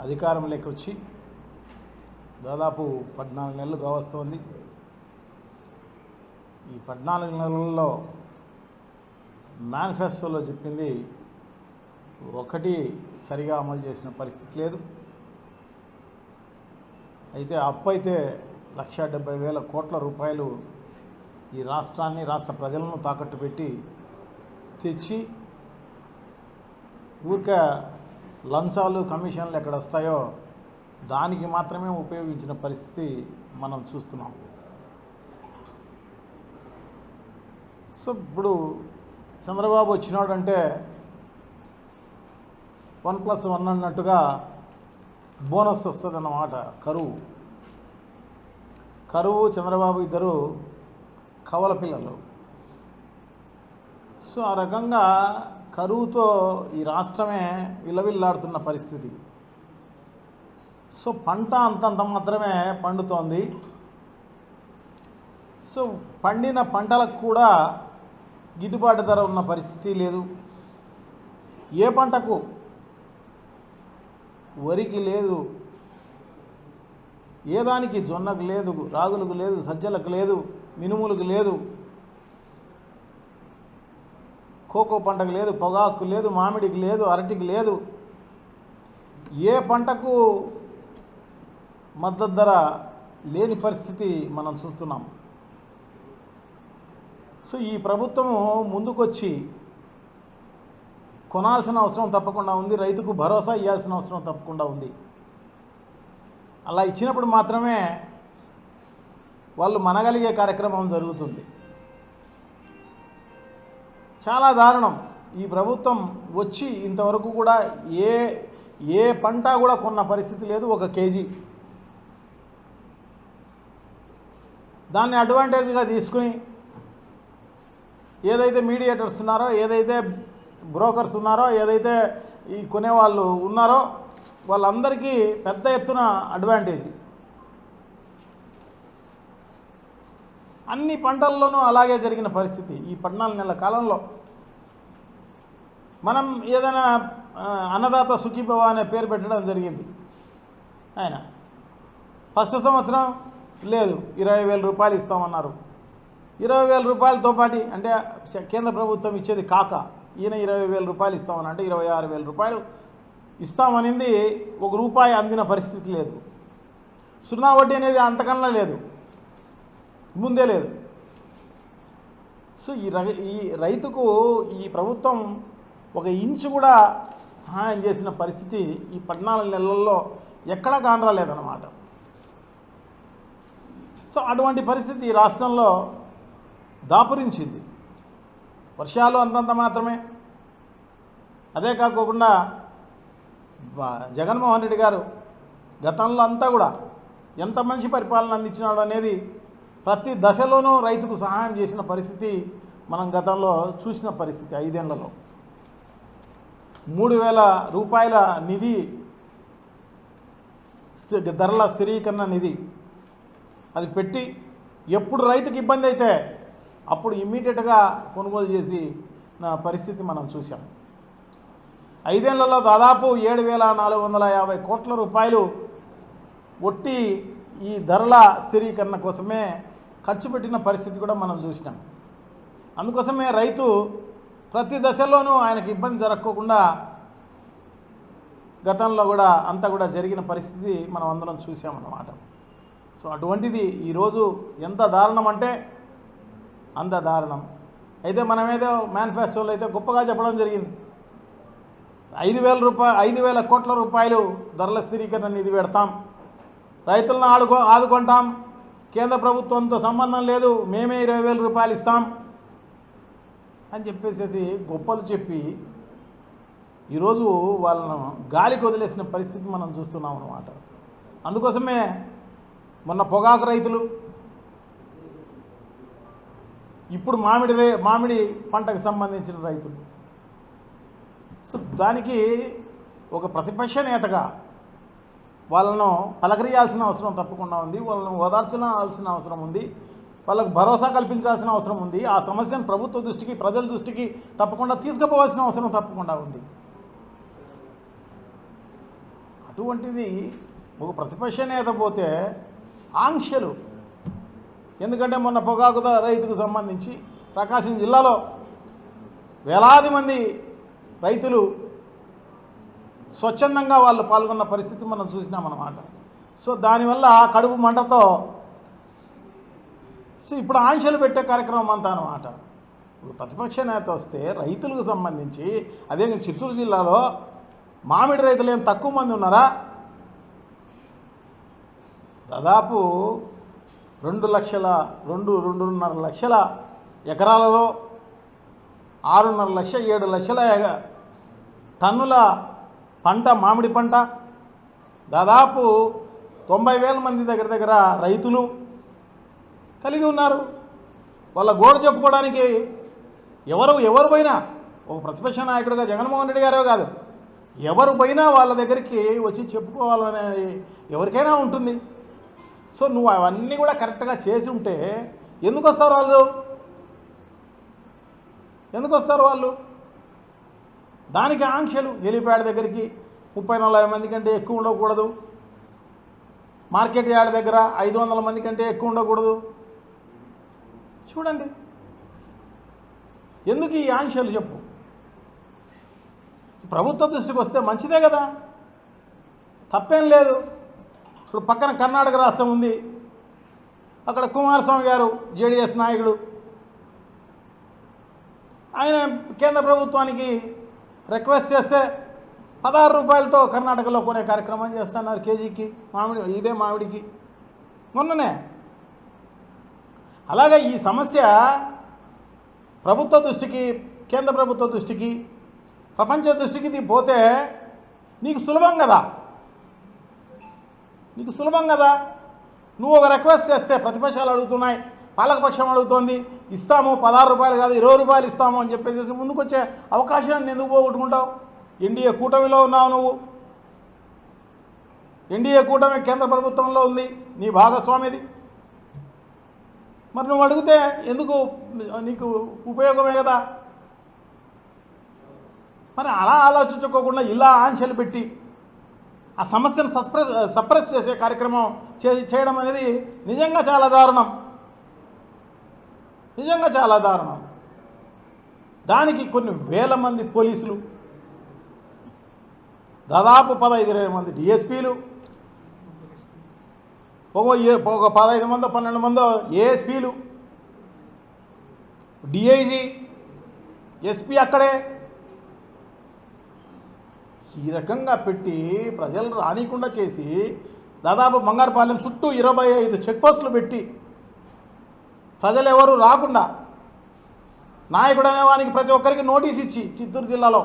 అధికారంలోకి వచ్చి దాదాపు పద్నాలుగు నెలలు కావస్తోంది. ఈ పద్నాలుగు నెలల్లో మేనిఫెస్టోలో చెప్పింది ఒకటి సరిగా అమలు చేసిన పరిస్థితి లేదు. అయితే అప్పు అయితే లక్ష డెబ్బై వేల కోట్ల రూపాయలు ఈ రాష్ట్రాన్ని రాష్ట్ర ప్రజలను తాకట్టు పెట్టి తెచ్చి ఊరికే లంచాలు కమిషన్లు ఎక్కడ వస్తాయో దానికి మాత్రమే ఉపయోగించిన పరిస్థితి మనం చూస్తున్నాం. సో ఇప్పుడు చంద్రబాబు వచ్చినాడంటే వన్ ప్లస్ వన్ అన్నట్టుగా బోనస్ వస్తుందన్నమాట కరువు. కరువు చంద్రబాబు ఇద్దరు కవల పిల్లలు. సో ఆ రకంగా కరువుతో ఈ రాష్ట్రమే విలవిల్లాడుతున్న పరిస్థితి. సో పంట అంతంత మాత్రమే పండుతోంది. సో పండిన పంటలకు కూడా గిట్టుబాటు ధర ఉన్న పరిస్థితి లేదు. ఏ పంటకు? వరికి లేదు. ఏ దానికి? జొన్నకు లేదు రాగులకు లేదు సజ్జలకు లేదు మినుములకు లేదు. కోకో పంటకు లేదు పొగాకు లేదు మామిడికి లేదు అరటికి లేదు. ఏ పంటకు మద్దతు ధర లేని పరిస్థితి మనం చూస్తున్నాం. సో ఈ ప్రభుత్వము ముందుకొచ్చి కొనాల్సిన అవసరం తప్పకుండా ఉంది రైతుకు భరోసా ఇవ్వాల్సిన అవసరం తప్పకుండా ఉంది. అలా ఇచ్చినప్పుడు మాత్రమే వాళ్ళు మనగలిగే కార్యక్రమం జరుగుతుంది. చాలా దారుణం. ఈ ప్రభుత్వం వచ్చి ఇంతవరకు కూడా ఏ ఏ పంట కూడా కొన్న పరిస్థితి లేదు ఒక కేజీ. దాన్ని అడ్వాంటేజ్గా తీసుకుని ఏదైతే మీడియేటర్స్ ఉన్నారో ఏదైతే బ్రోకర్స్ ఉన్నారో ఏదైతే ఈ కొనేవాళ్ళు ఉన్నారో వాళ్ళందరికీ పెద్ద ఎత్తున అడ్వాంటేజ్ అన్ని పంటల్లోనూ అలాగే జరిగిన పరిస్థితి ఈ పద్నాలుగు నెలల కాలంలో. మనం ఏదైనా అన్నదాత సుఖీభవ అనే పేరు పెట్టడం జరిగింది. ఆయన ఫస్ట్ సంవత్సరం లేదు ఇరవై వేల రూపాయలు ఇస్తామన్నారు. ఇరవై వేల రూపాయలతో పాటు అంటే కేంద్ర ప్రభుత్వం ఇచ్చేది కాక ఈయన ఇరవై వేల రూపాయలు ఇస్తామని అంటే ఇరవై ఆరు వేల రూపాయలు ఇస్తామనింది ఒక రూపాయి అందిన పరిస్థితి లేదు. సున్నా వడ్డీ అనేది అంతకన్నా లేదు. ముందే లేదు. సో ఈ రై ఈ రైతుకు ఈ ప్రభుత్వం ఒక ఇంచు కూడా సహాయం చేసిన పరిస్థితి ఈ పద్నాలుగు నెలల్లో ఎక్కడా కానరాలేదన్నమాట. సో అటువంటి పరిస్థితి ఈ రాష్ట్రంలో దాపురించింది. వర్షాలు అంతంత మాత్రమే. అదే కాకుండా జగన్మోహన్ రెడ్డి గారు గతంలో అంతా కూడా ఎంత మంచి పరిపాలన అందించినాడు అనేది ప్రతి దశలోనూ రైతుకు సహాయం చేసిన పరిస్థితి మనం గతంలో చూసిన పరిస్థితి ఐదేళ్ళలో. మూడు వేల రూపాయల నిధి స్థి- ధరల స్థిరీకరణ నిధి అది పెట్టి ఎప్పుడు రైతుకి ఇబ్బంది అయితే అప్పుడు ఇమ్మీడియట్గా కొనుగోలు చేసి నా పరిస్థితి మనం చూసాం ఐదేళ్ళలో దాదాపు ఏడు వేల నాలుగు వందల యాభై కోట్ల రూపాయలు ఒట్టి ఈ ధరల స్థిరీకరణ కోసమే ఖర్చు పెట్టిన పరిస్థితి కూడా మనం చూసినాం. అందుకోసమే రైతు ప్రతి దశలోనూ ఆయనకు ఇబ్బంది జరగకోకుండా గతంలో కూడా అంతా కూడా జరిగిన పరిస్థితి మనం అందరం చూసామన్నమాట సో అటువంటిది ఈరోజు ఎంత దారుణం అంటే అంత దారుణం. అయితే మనమేదో మేనిఫెస్టోలో అయితే గొప్పగా చెప్పడం జరిగింది. ఐదు వేల రూపాయ ఐదు వేల కోట్ల రూపాయలు ధరల స్థిరీకరణ నిధి పెడతాం. రైతులను ఆడుకో ఆదుకుంటాం. కేంద్ర ప్రభుత్వంతో సంబంధం లేదు. మేమే ఇరవై వేల రూపాయలు ఇస్తాం అని చెప్పేసేసి గొప్పలు చెప్పి ఈరోజు వాళ్ళను గాలికి వదిలేసిన పరిస్థితి మనం చూస్తున్నాం అన్నమాట. అందుకోసమే మొన్న పొగాకు రైతులు. ఇప్పుడు మామిడి రే మామిడి పంటకు సంబంధించిన రైతులు. సో దానికి ఒక ప్రతిపక్ష నేతగా వాళ్ళను పలకరియాల్సిన అవసరం తప్పకుండా ఉంది. వాళ్ళను ఓదార్చాల్సిన అవసరం ఉంది. వాళ్ళకు భరోసా కల్పించాల్సిన అవసరం ఉంది. ఆ సమస్యను ప్రభుత్వ దృష్టికి ప్రజల దృష్టికి తప్పకుండా తీసుకుపోవాల్సిన అవసరం తప్పకుండా ఉంది. అటువంటిది ఒక ప్రతిపక్ష నేత పోతే ఆంక్షలు. ఎందుకంటే మొన్న పొగాకు రైతుకు సంబంధించి ప్రకాశం జిల్లాలో వేలాది మంది రైతులు స్వచ్ఛందంగా వాళ్ళు పాల్గొన్న పరిస్థితి మనం చూసినామన్నమాట. సో దానివల్ల కడుపు మంటతో సో ఇప్పుడు ఆంక్షలు పెట్టే కార్యక్రమం అంతా అనమాట ఇప్పుడు ప్రతిపక్ష నేత వస్తే రైతులకు సంబంధించి అదే చిత్తూరు జిల్లాలో మామిడి రైతులు ఏం తక్కువ మంది ఉన్నారా? దాదాపు రెండు లక్షల రెండు రెండున్నర లక్షల ఎకరాలలో ఆరున్నర లక్ష ఏడు లక్షల టన్నుల పంట మామిడి పంట. దాదాపు తొంభై వేల మంది దగ్గర దగ్గర రైతులు కలిగి ఉన్నారు. వాళ్ళ గోడు చెప్పుకోవడానికి ఎవరు ఎవరు పోయినా ఒక ప్రతిపక్ష నాయకుడిగా జగన్మోహన్ రెడ్డి గారే కాదు ఎవరు పోయినా వాళ్ళ దగ్గరికి వచ్చి చెప్పుకోవాలనేది ఎవరికైనా ఉంటుంది. సో నువ్వు అవన్నీ కూడా కరెక్ట్గా చేసి ఉంటే ఎందుకు వస్తారు వాళ్ళు? ఎందుకు వస్తారు వాళ్ళు? దానికి ఆంక్షలు ఎలిపాడ దగ్గరికి ముప్పై నలభై మంది కంటే ఎక్కువ ఉండకూడదు. మార్కెట్ యార్డ్ దగ్గర ఐదు వందల మంది కంటే ఎక్కువ ఉండకూడదు. చూడండి. ఎందుకు ఈ ఆంక్షలు చెప్పు? ప్రభుత్వ దృష్టికి వస్తే మంచిదే కదా. తప్పేం లేదు. ఇప్పుడు పక్కన కర్ణాటక రాష్ట్రం ఉంది. అక్కడ కుమారస్వామి గారు జేడిఎస్ నాయకుడు. ఆయన కేంద్ర ప్రభుత్వానికి రిక్వెస్ట్ చేస్తే పదహారు రూపాయలతో కర్ణాటకలో కొనే కార్యక్రమం చేస్తున్నారు కేజీకి మామిడి ఇదే మామిడికి. మొన్ననే. అలాగే ఈ సమస్య ప్రభుత్వ దృష్టికి కేంద్ర ప్రభుత్వ దృష్టికి ప్రపంచ దృష్టికి ఇది పోతే నీకు సులభం కదా. నీకు సులభం కదా? నువ్వు ఒక రిక్వెస్ట్ చేస్తే ప్రతిపక్షాలు అడుగుతున్నాయి పాలకపక్షం అడుగుతోంది ఇస్తాము పదహారు రూపాయలు కాదు ఇరవై రూపాయలు ఇస్తాము అని చెప్పేసి ముందుకొచ్చే అవకాశాన్ని ఎందుకు పోగొట్టుకుంటావు? ఎన్డీఏ కూటమిలో ఉన్నావు నువ్వు. ఎన్డీఏ కూటమి కేంద్ర ప్రభుత్వంలో ఉంది నీ భాగస్వామిది. మరి నువ్వు అడిగితే ఎందుకు నీకు ఉపయోగమే కదా? మరి అలా ఆలోచించుకోకుండా ఇలా ఆంక్షలు పెట్టి ఆ సమస్యను సస్ప్రెస్ సప్రెస్ చేసే కార్యక్రమం చే చేయడం అనేది నిజంగా చాలా దారుణం. నిజంగా చాలా దారుణం. దానికి కొన్ని వేల మంది పోలీసులు దాదాపు పదహైదు ఇరవై మంది డిఎస్పీలు ఒక ఒక పదహైదు మందో పన్నెండు మందో ఏఎస్పీలు డిఐజీ ఎస్పీ అక్కడే ఈ రకంగా పెట్టి ప్రజలు రానికుండా చేసి దాదాపు బంగారుపాలెం చుట్టూ ఇరవై ఐదు చెక్ పోస్టులు పెట్టి ప్రజలు ఎవరు రాకుండా నాయకుడు అనేవానికి ప్రతి ఒక్కరికి నోటీస్ ఇచ్చి చిత్తూరు జిల్లాలో.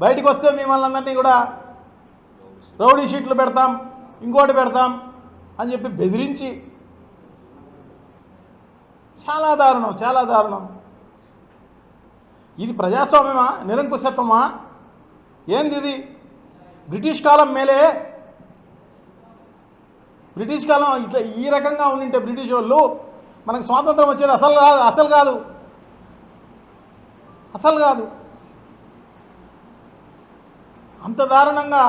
బయటికి వస్తే మిమ్మల్ని అందరినీ కూడా రౌడీ షీట్లు పెడతాం ఇంకోటి పెడతాం అని చెప్పి బెదిరించి చాలా దారుణం చాలా దారుణం. ఇది ప్రజాస్వామ్యమా నిరంకుశత్వమా? ఏంది ఇది బ్రిటిష్ కాలం మేలే? బ్రిటిష్ కాలం ఇట్లా ఈ రకంగా ఉండింటే బ్రిటిష్ వాళ్ళు మనకు స్వాతంత్రం వచ్చేది అసలు రాదు అసలు కాదు. అసలు కాదు. అంత దారుణంగా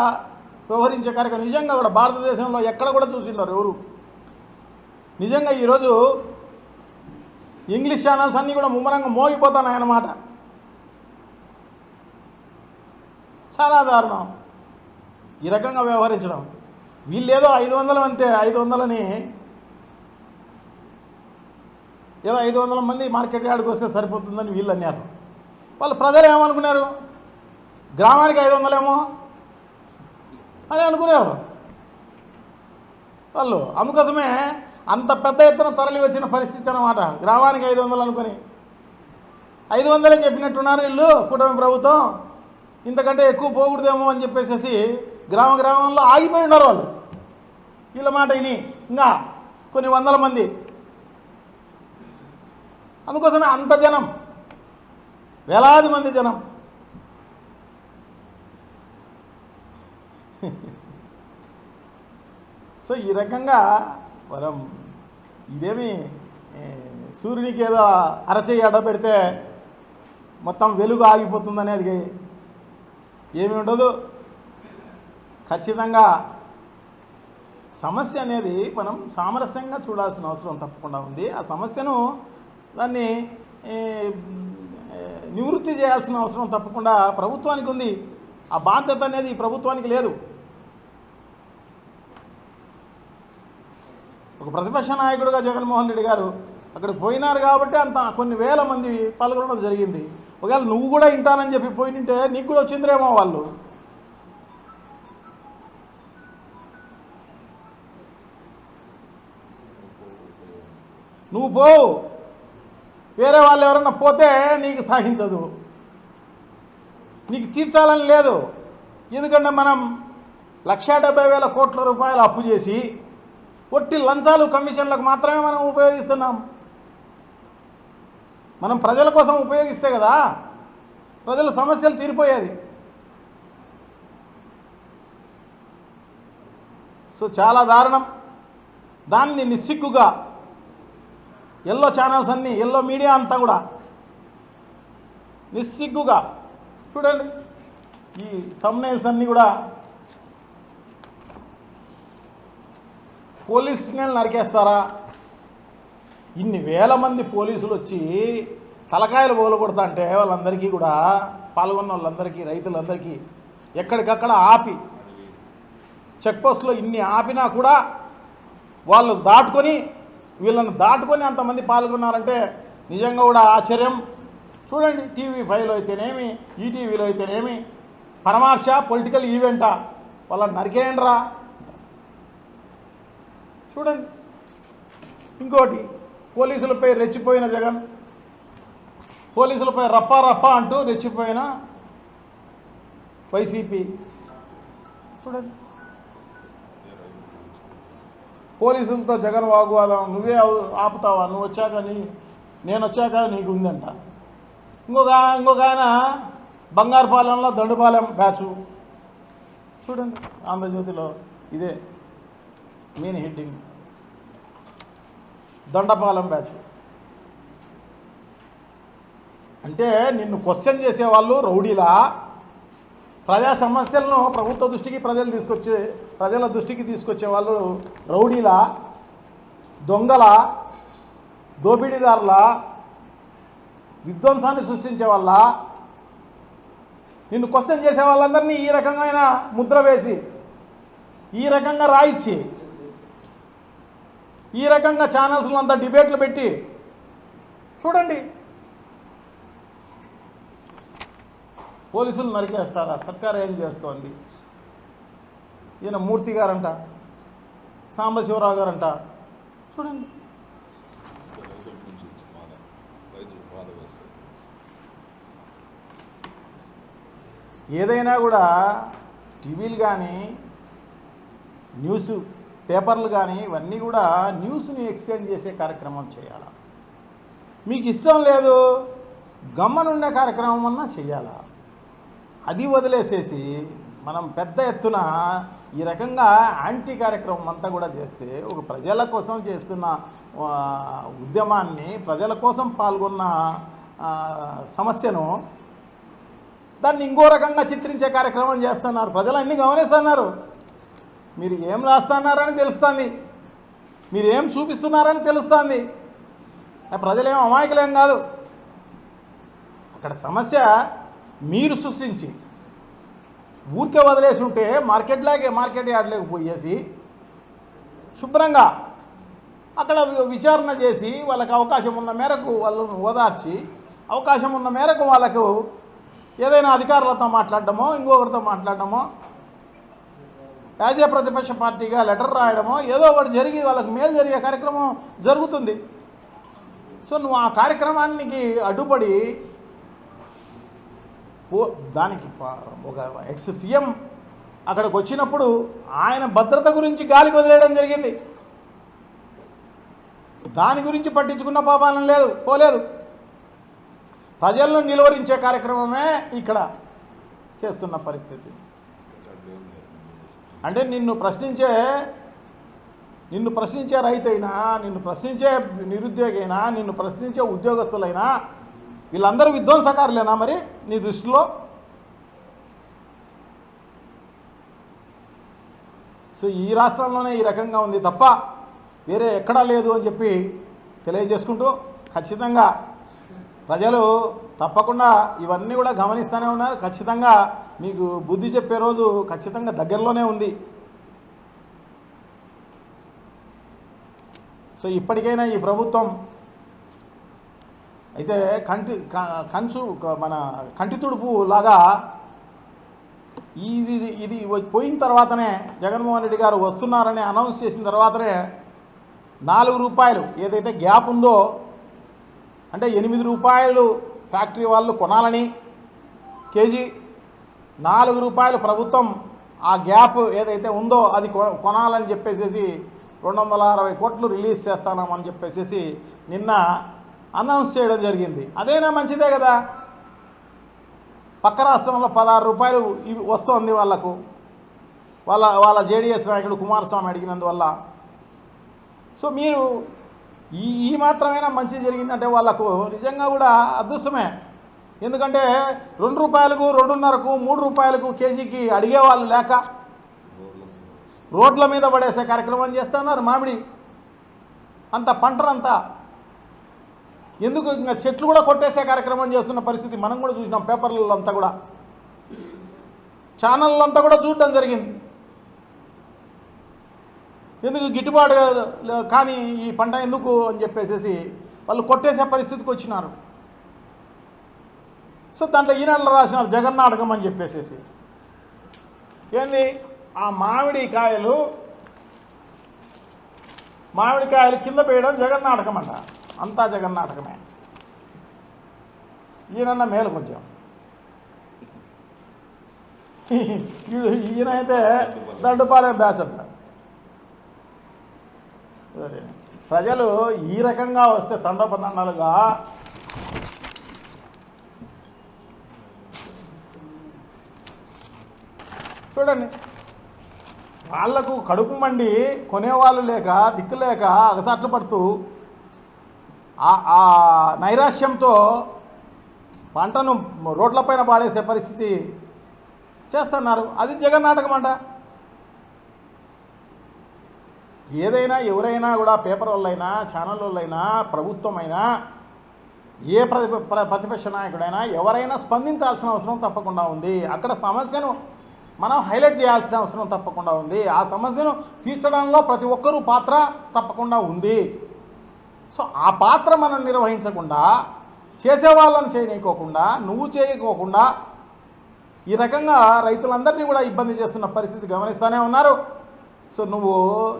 వ్యవహరించే కార్యక్రమం. నిజంగా కూడా భారతదేశంలో ఎక్కడ కూడా చూసినారు ఎవరు. నిజంగా ఈరోజు ఇంగ్లీష్ ఛానల్స్ అన్నీ కూడా ముమ్మరంగా మోగిపోతానన్నమాట చాలా దారుణం. ఈ రకంగా వ్యవహరించడం. వీళ్ళు ఏదో ఐదు వందలు అంటే ఐదు వందలని ఏదో ఐదు వందల మంది మార్కెట్ యార్డ్కి వస్తే సరిపోతుందని వీళ్ళు అన్నారు. వాళ్ళు ప్రజలు ఏమనుకున్నారు? గ్రామానికి ఐదు వందలేమో అని అనుకున్నారు. వాళ్ళు అందుకోసమే అంత పెద్ద ఎత్తున తరలి వచ్చిన పరిస్థితి అన్నమాట. గ్రామానికి ఐదు వందలు అనుకొని. ఐదు వందలే చెప్పినట్టున్నారు వీళ్ళు కూటమి ప్రభుత్వం. ఇంతకంటే ఎక్కువ పోకూడదేమో అని చెప్పేసి గ్రామ గ్రామంలో ఆగిపోయి ఉన్నారు వాళ్ళు. వీళ్ళ మాట ఇని ఇంకా కొన్ని వందల మంది. అందుకోసమే అంత జనం. వేలాది మంది జనం. సో ఈ రకంగా మనం ఇదేమి సూర్యునికి ఏదో అరచేయి అడ్డ పెడితే మొత్తం వెలుగు ఆగిపోతుందనేది ఏమి ఉండదు? ఖచ్చితంగా సమస్య అనేది మనం సామరస్యంగా చూడాల్సిన అవసరం తప్పకుండా ఉంది. ఆ సమస్యను దాన్ని నివృత్తి చేయాల్సిన అవసరం తప్పకుండా ప్రభుత్వానికి ఉంది. ఆ బాధ్యత అనేది ప్రభుత్వానికి లేదు. ఒక ప్రతిపక్ష నాయకుడుగా జగన్మోహన్ రెడ్డి గారు అక్కడికి పోయినారు కాబట్టి అంత కొన్ని వేల మంది పాల్గొనడం జరిగింది. ఒకవేళ నువ్వు కూడా వింటానని చెప్పి పోయినంటే నీకు కూడా వచ్చిందిరేమో వాళ్ళు. నువ్వు పోవు వేరే వాళ్ళు ఎవరన్నా పోతే నీకు సాగించదు. నీకు తీర్చాలని లేదు. ఎందుకంటే మనం లక్షా డెబ్బై వేల కోట్ల రూపాయలు అప్పు చేసి ఒట్టి లంచాలు కమిషన్లకు మాత్రమే మనం ఉపయోగిస్తున్నాం. మనం ప్రజల కోసం ఉపయోగిస్తే కదా ప్రజల సమస్యలు తీరిపోయేది. సో చాలా దారుణం. దాన్ని నిస్సిగ్గుగా ఎల్లో ఛానల్స్ అన్నీ ఎల్లో మీడియా అంతా కూడా నిస్సిగ్గుగా చూడండి. ఈ తమ్నైల్స్ అన్నీ కూడా పోలీసుని నరికేస్తారా? ఇన్ని వేల మంది పోలీసులు వచ్చి తలకాయలు పోలగొడతా అంటే వాళ్ళందరికీ కూడా పాల్గొన్న వాళ్ళందరికీ రైతులందరికీ ఎక్కడికక్కడ ఆపి చెక్పోస్ట్లో ఇన్ని ఆపినా కూడా వాళ్ళు దాటుకొని వీళ్ళని దాటుకొని అంతమంది పాల్గొన్నారంటే నిజంగా కూడా ఆశ్చర్యం. చూడండి టీవీ ఫైవ్లో అయితేనేమి ఈటీవీలో అయితేనేమి పరమార్శ పొలిటికల్ ఈవెంటా వాళ్ళని నరికేయండిరా చూడండి ఇంకోటి పోలీసులపై రెచ్చిపోయిన జగన్ పోలీసులపై రప్పా రప్పా అంటూ రెచ్చిపోయిన వైసీపీ. చూడండి. పోలీసులతో జగన్ వాగ్వాదం నువ్వే ఆపుతావా? నువ్వు వచ్చాక నీ నేను వచ్చాక నీకు ఉందంట. ఇంకొక ఇంకొక ఆయన బంగారుపాలెంలో దండుపాలెం బ్యాచు. చూడండి ఆంధ్రజ్యోతిలో ఇదే మెయిన్ హెడ్డింగ్. దండపాలెం బ్యాచ్. అంటే నిన్ను క్వశ్చన్ చేసేవాళ్ళు రౌడీలా? ప్రజా సమస్యలను ప్రభుత్వ దృష్టికి ప్రజలు తీసుకొచ్చే ప్రజల దృష్టికి తీసుకొచ్చే వాళ్ళు రౌడీల? దొంగల? దోపిడీదారుల? విధ్వంసాన్ని సృష్టించే వాళ్ళ? నిన్ను క్వశ్చన్ చేసే వాళ్ళందరినీ ఈ రకమైన ముద్ర వేసి ఈ రకంగా రాయిచ్చి ఈ రకంగా ఛానల్స్లో అంతా డిబేట్లు పెట్టి చూడండి. పోలీసులు నరికేస్తారా? సర్కారు ఏం చేస్తోంది? ఈయన మూర్తి గారంట సాంబశివరావు గారంట. చూడండి. ఏదైనా కూడా టీవీలు కానీ న్యూస్ పేపర్లు కానీ ఇవన్నీ కూడా న్యూస్ని ఎక్స్చేంజ్ చేసే కార్యక్రమం చేయాలా? మీకు ఇష్టం లేదు గమ్మనుండే కార్యక్రమం అన్నా చేయాలా? అది వదిలేసేసి మనం పెద్ద ఎత్తున ఈ రకంగా యాంటీ కార్యక్రమం అంతా కూడా చేస్తే ఒక ప్రజల కోసం చేస్తున్న ఉద్యమాన్ని ప్రజల కోసం పాల్గొన్న సమస్యను దాన్ని ఇంకో రకంగా చిత్రించే కార్యక్రమం చేస్తున్నారు. ప్రజలు అన్నీ గమనిస్తున్నారు. మీరు ఏం రాస్తున్నారని తెలుస్తుంది. మీరు ఏం చూపిస్తున్నారని తెలుస్తుంది. ప్రజలేం అమాయకులేం కాదు. అక్కడ సమస్య మీరు సృష్టించి. ఊరికే వదిలేసి ఉంటే మార్కెట్లాగే మార్కెట్ యార్డ్లోకి పోయేసి శుభ్రంగా అక్కడ విచారణ చేసి వాళ్ళకి అవకాశం ఉన్న మేరకు వాళ్ళను ఓదార్చి అవకాశం ఉన్న మేరకు వాళ్ళకు ఏదైనా అధికారులతో మాట్లాడడమో ఇంకొకరితో మాట్లాడడమో యాజ్ ఏ ప్రతిపక్ష పార్టీగా లెటర్ రాయడమో ఏదో ఒకటి జరిగి వాళ్ళకి మేలు జరిగే కార్యక్రమం జరుగుతుంది. సో నువ్వు ఆ కార్యక్రమానికి అడ్డుపడి పో దానికి ఒక ఎక్స్ సీఎం అక్కడికి వచ్చినప్పుడు ఆయన భద్రత గురించి గాలికి వదిలేయడం జరిగింది. దాని గురించి పట్టించుకున్న పాపాలను లేదు పోలేదు. ప్రజలను నిలువరించే కార్యక్రమమే ఇక్కడ చేస్తున్న పరిస్థితి. అంటే నిన్ను ప్రశ్నించే నిన్ను ప్రశ్నించే రైతైనా నిన్ను ప్రశ్నించే నిరుద్యోగైనా నిన్ను ప్రశ్నించే ఉద్యోగస్తులైనా వీళ్ళందరూ విధ్వంసకారులేనా మరి నీ దృష్టిలో? సో ఈ రాష్ట్రంలోనే ఈ రకంగా ఉంది తప్ప వేరే ఎక్కడా లేదు అని చెప్పి తెలియజేసుకుంటూ ఖచ్చితంగా ప్రజలు తప్పకుండా ఇవన్నీ కూడా గమనిస్తూనే ఉన్నారు. ఖచ్చితంగా మీకు బుద్ధి చెప్పే రోజు ఖచ్చితంగా దగ్గరలోనే ఉంది. సో ఇప్పటికైనా ఈ ప్రభుత్వం అయితే కంటి క- కంచు మన కంటి తుడుపు లాగా ఇది ఇది- ఇది పోయిన తర్వాతనే జగన్మోహన్ రెడ్డి గారు వస్తున్నారని అనౌన్స్ చేసిన తర్వాతనే నాలుగు రూపాయలు ఏదైతే గ్యాప్ ఉందో అంటే ఎనిమిది రూపాయలు ఫ్యాక్టరీ వాళ్ళు కొనాలని కేజీ నాలుగు రూపాయలు ప్రభుత్వం ఆ గ్యాప్ ఏదైతే ఉందో అది కొనాలని చెప్పేసేసి రెండు వందల అరవై కోట్లు రిలీజ్ చేస్తానమని చెప్పేసి నిన్న అనౌన్స్ చేయడం జరిగింది. అదేనా మంచిదే కదా. పక్క రాష్ట్రంలో పదహారు రూపాయలు ఇవి వస్తోంది వాళ్ళకు. వాళ్ళ వాళ్ళ జేడిఎస్ నాయకుడు కుమారస్వామి అడిగినందువల్ల. సో మీరు ఈ ఈ మాత్రమైనా మంచి జరిగిందంటే వాళ్ళకు నిజంగా కూడా అదృష్టమే. ఎందుకంటే రెండు రూపాయలకు రెండున్నరకు మూడు రూపాయలకు కేజీకి అడిగేవాళ్ళు లేక రోడ్ల మీద పడేసే కార్యక్రమం చేస్తున్నారు మామిడి. అంత పంటనంతా ఎందుకు ఇంకా చెట్లు కూడా కొట్టేసే కార్యక్రమం చేస్తున్న పరిస్థితి మనం కూడా చూసినాం పేపర్లలో అంతా కూడా. ఛానళ్ళంతా అంతా కూడా చూడడం జరిగింది. ఎందుకు గిట్టుబాటు కానీ ఈ పంట ఎందుకు అని చెప్పేసి వాళ్ళు కొట్టేసే పరిస్థితికి వచ్చినారు. సో దాంట్లో ఈనాళ్ళు రాసినారు జగన్నాటకం అని చెప్పేసేసి. ఏంది? ఆ మామిడి కాయలు మామిడికాయలు కింద పేయడం జగన్నాటకం అంట. అంతా జగన్నాటకమే ఈయనన్న మేలు కొంచెం. ఈయనైతే ఈయన అయితే దండుపాలెం బ్యాచ్ అంట. ప్రజలు ఈ రకంగా వస్తే తండోపతండాలుగా చూడండి. వాళ్ళకు కడుపు మండి కొనేవాళ్ళు లేక దిక్కు లేక అగసాట్లు పడుతూ ఆ- ఆ నైరాశ్యంతో పంటను రోడ్లపైన పాడేసే పరిస్థితి చేస్తున్నారు. అది జగన్ నాటకం అంట. ఏదైనా ఎవరైనా కూడా పేపర్ వాళ్ళైనా ఛానల్ వాళ్ళైనా ప్రభుత్వమైనా ఏ ప్రతి ప్ర- ప్రతిపక్ష నాయకుడైనా ఎవరైనా స్పందించాల్సిన అవసరం తప్పకుండా ఉంది. అక్కడ సమస్యను మనం హైలైట్ చేయాల్సిన అవసరం తప్పకుండా ఉంది. ఆ సమస్యను తీర్చడంలో ప్రతి ఒక్కరూ పాత్ర తప్పకుండా ఉంది. సో ఆ పాత్ర మనం నిర్వహించకుండా చేసేవాళ్ళని చేయనీయకోకుండా నువ్వు చేయకోకుండా ఈ రకంగా రైతులందరినీ కూడా ఇబ్బంది చేస్తున్న పరిస్థితి గమనిస్తూనే ఉన్నారు. సో నువ్వు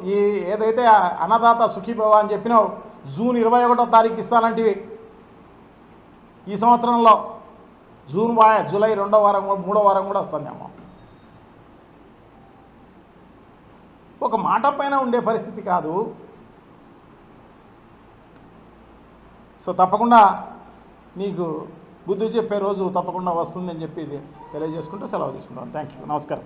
ఈ ఏదైతే అన్నదాత సుఖీభవ అని చెప్పినావు జూన్ ఇరవై ఒకటో తారీఖు ఇస్తానంటివి. ఈ సంవత్సరంలో జూన్ వా జూలై రెండో వారం కూడా- మూడో వారం కూడా వస్తుంది ఒక మాట పైన ఉండే పరిస్థితి కాదు. సో తప్పకుండా నీకు బుద్ధి చెప్పే రోజు తప్పకుండా వస్తుందని చెప్పి తెలియజేసుకుంటూ సెలవు తీసుకుంటాను. థ్యాంక్ యూ నమస్కారం.